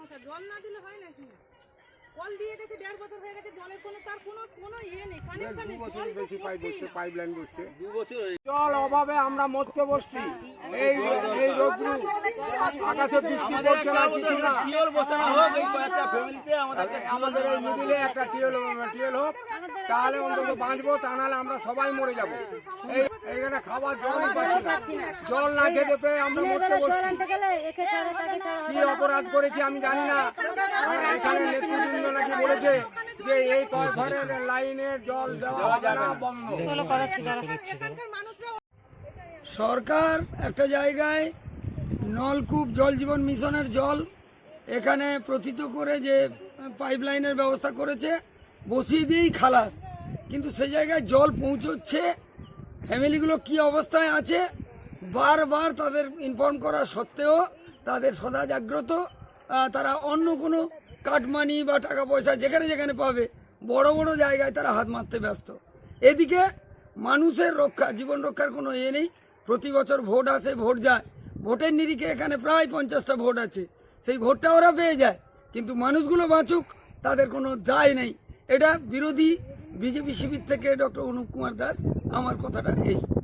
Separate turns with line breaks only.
সমস্যা জল না দিলে হয় নাকি? জলের কোনো তার কোনো কোনো ইয়ে নেই কানেকশন নেই জল
বেশি পাইপ বসছে পাইপ লাইন বসছে।
দু বছর
জল অভাবে আমরা মরতে বসছি। এই এই রোদ্রু আকাশে বৃষ্টি পড়ছে না কিছু না।
টিওল বসানো হোক এই কয়েকটা ফ্যামিলিতে আমাদের
আমাদের এই মিডিলে একটা টিউল টিউল হোক তাহলে অন্তত বাঁচবো তা নাহলে আমরা সবাই মরে যাব। এই এইখানে খাবার জল পাচ্ছি না। জল না খেতে পেয়ে আমরা মরতে বসছি। কি অপরাধ করেছি আমি জানি না। লাইনের জল দেওয়া না
সরকার একটা জায়গায় নলকূপ জল জীবন মিশনের জল এখানে প্রথিত করে যে পাইপ লাইনের ব্যবস্থা করেছে, বসিয়ে দিয়েই খালাস। কিন্তু সে জায়গায় জল পৌঁছচ্ছে, ফ্যামিলিগুলো কি অবস্থায় আছে, বারবার তাদের ইনফর্ম করা সত্ত্বেও তাদের সদা জাগ্রত। তারা অন্য কোনো কাটমানি বা টাকা পয়সা যেখানে যেখানে পাবে, বড় বড় জায়গায় তারা হাত মারতে ব্যস্ত। এদিকে মানুষের রক্ষা, জীবন রক্ষার কোনো ইয়ে নেই। প্রতি বছর ভোট আসে, ভোট যায়। ভোটের নিরিখে এখানে প্রায় পঞ্চাশটা ভোট আছে। সেই ভোটটা ওরা পেয়ে যায়। কিন্তু মানুষগুলো বাঁচুক, তাদের কোনো দায় নেই। এটা বিরোধী বিজেপি শিবির থেকে ডক্টর অনুপ কুমার দাস, আমার কথাটা এই।